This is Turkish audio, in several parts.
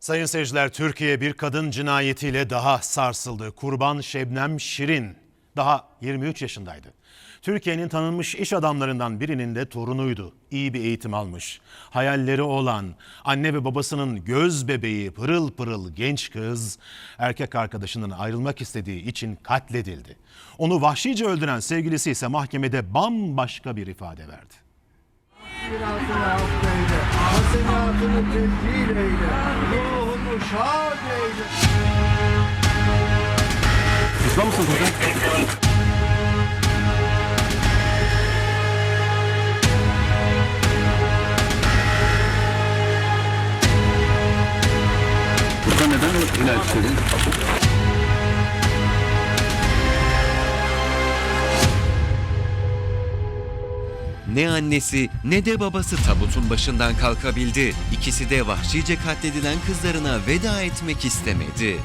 Sayın seyirciler, Türkiye bir kadın cinayetiyle daha sarsıldı. Kurban Şebnem Şirin daha 23 yaşındaydı. Türkiye'nin tanınmış iş adamlarından birinin de torunuydu. İyi bir eğitim almış. Hayalleri olan, anne ve babasının göz bebeği pırıl pırıl genç kız, erkek arkadaşının ayrılmak istediği için katledildi. Onu vahşice öldüren sevgilisi ise mahkemede bambaşka bir ifade verdi. Hayatını affeyle, hasenatını tebdil eyle, ruhunu şad eyle. Müslüman mısınız hocam? Burada neden ilaç istedin? Ne annesi ne de babası tabutun başından kalkabildi. İkisi de vahşice katledilen kızlarına veda etmek istemedi.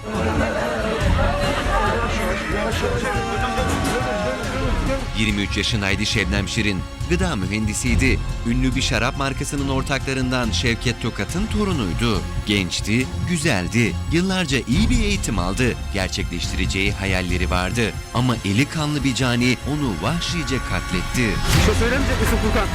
...23 yaşındaydı Şebnem Şirin. Gıda mühendisiydi. Ünlü bir şarap markasının ortaklarından Şevket Tokat'ın torunuydu. Gençti, güzeldi. Yıllarca iyi bir eğitim aldı. Gerçekleştireceği hayalleri vardı. Ama eli kanlı bir cani onu vahşice katletti. Bir şey söylemeyecek misin Furkan?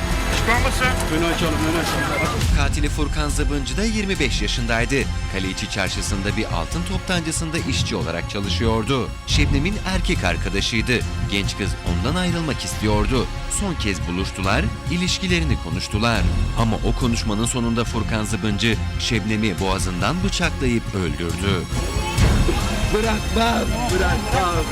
Mısın? Önü açalım, önü açalım. Katili Furkan Zıbıncı da 25 yaşındaydı. Kaleiçi çarşısında bir altın toptancısında işçi olarak çalışıyordu. Şebnem'in erkek arkadaşıydı. Genç kız ondan ayrılmak istiyordu. Son kez buluştular, ilişkilerini konuştular. Ama o konuşmanın sonunda Furkan Zıbıncı Şebnem'i boğazından bıçaklayıp öldürdü. Bırakmam, bırakmam.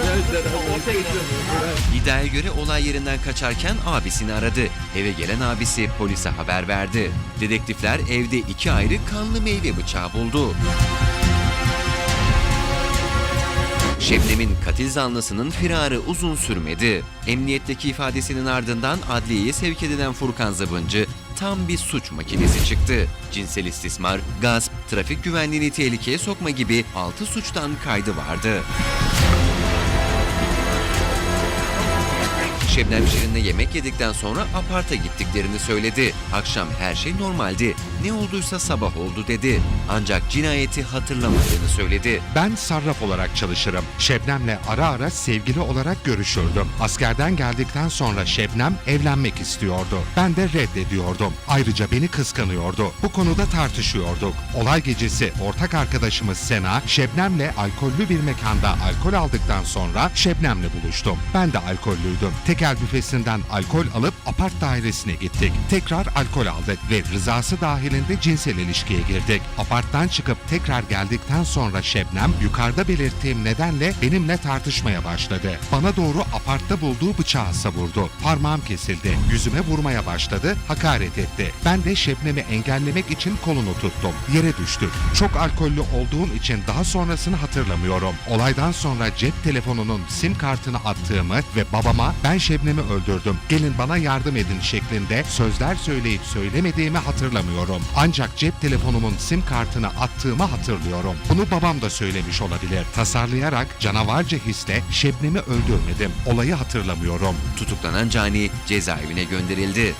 İddiaya göre olay yerinden kaçarken abisini aradı. Eve gelen abisi polise haber verdi. Dedektifler evde iki ayrı kanlı meyve bıçağı buldu. Şebnem'in katil zanlısının firarı uzun sürmedi. Emniyetteki ifadesinin ardından adliyeye sevk edilen Furkan Zıbıncı tam bir suç makinesi çıktı. Cinsel istismar, gasp, trafik güvenliğini tehlikeye sokma gibi 6 suçtan kaydı vardı. Şebnem Şirin'le yemek yedikten sonra aparta gittiklerini söyledi. Akşam her şey normaldi. Ne olduysa sabah oldu dedi. Ancak cinayeti hatırlamadığını söyledi. Ben sarraf olarak çalışırım. Şebnem'le ara ara sevgili olarak görüşürdüm. Askerden geldikten sonra Şebnem evlenmek istiyordu. Ben de reddediyordum. Ayrıca beni kıskanıyordu. Bu konuda tartışıyorduk. Olay gecesi ortak arkadaşımız Sena, Şebnem'le alkollü bir mekanda alkol aldıktan sonra Şebnem'le buluştum. Ben de alkollüydüm. Tekel büfesinden alkol alıp apart dairesine gittik. Tekrar alkol aldık ve rızası dahilinde cinsel ilişkiye girdik. Aparttan çıkıp tekrar geldikten sonra Şebnem yukarıda belirttiğim nedenle benimle tartışmaya başladı. Bana doğru apartta bulduğu bıçağı savurdu. Parmağım kesildi. Yüzüme vurmaya başladı. Hakaret etti. Ben de Şebnem'i engellemek için kolunu tuttum. Yere düştük. Çok alkollü olduğum için daha sonrasını hatırlamıyorum. Olaydan sonra cep telefonunun sim kartını attığımı ve babama ben Şebnem'i öldürdüm. Gelin bana yardım edin şeklinde sözler söyleyip söylemediğimi hatırlamıyorum. Ancak cep telefonumun sim kartını attığımı hatırlıyorum. Bunu babam da söylemiş olabilir. Tasarlayarak canavarca hisle Şebnem'i öldürmedim. Olayı hatırlamıyorum. Tutuklanan cani cezaevine gönderildi.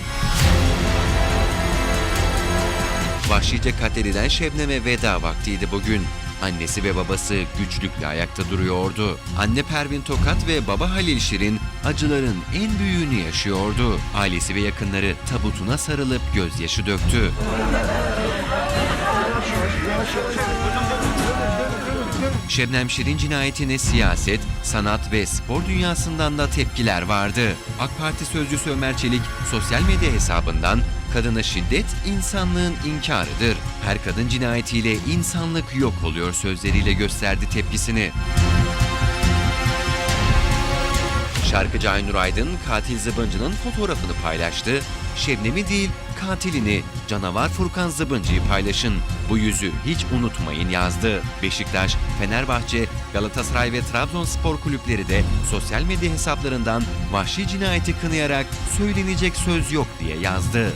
Vahşice katledilen Şebnem'e veda vaktiydi bugün. Annesi ve babası güçlükle ayakta duruyordu. Anne Pervin Tokat ve baba Halil Şirin acıların en büyüğünü yaşıyordu. Ailesi ve yakınları tabutuna sarılıp gözyaşı döktü. Şebnem Şirin cinayetine siyaset, sanat ve spor dünyasından da tepkiler vardı. AK Parti sözcüsü Ömer Çelik sosyal medya hesabından kadına şiddet insanlığın inkarıdır. Her kadın cinayetiyle insanlık yok oluyor sözleriyle gösterdi tepkisini. Şarkıcı Aynur Aydın katil Zıbıncı'nın fotoğrafını paylaştı. Şebnem'i değil katilini canavar Furkan Zıbıncı'yı paylaşın. Bu yüzü hiç unutmayın yazdı. Beşiktaş, Fenerbahçe, Galatasaray ve Trabzonspor kulüpleri de sosyal medya hesaplarından vahşi cinayeti kınayarak söylenecek söz yok diye yazdı.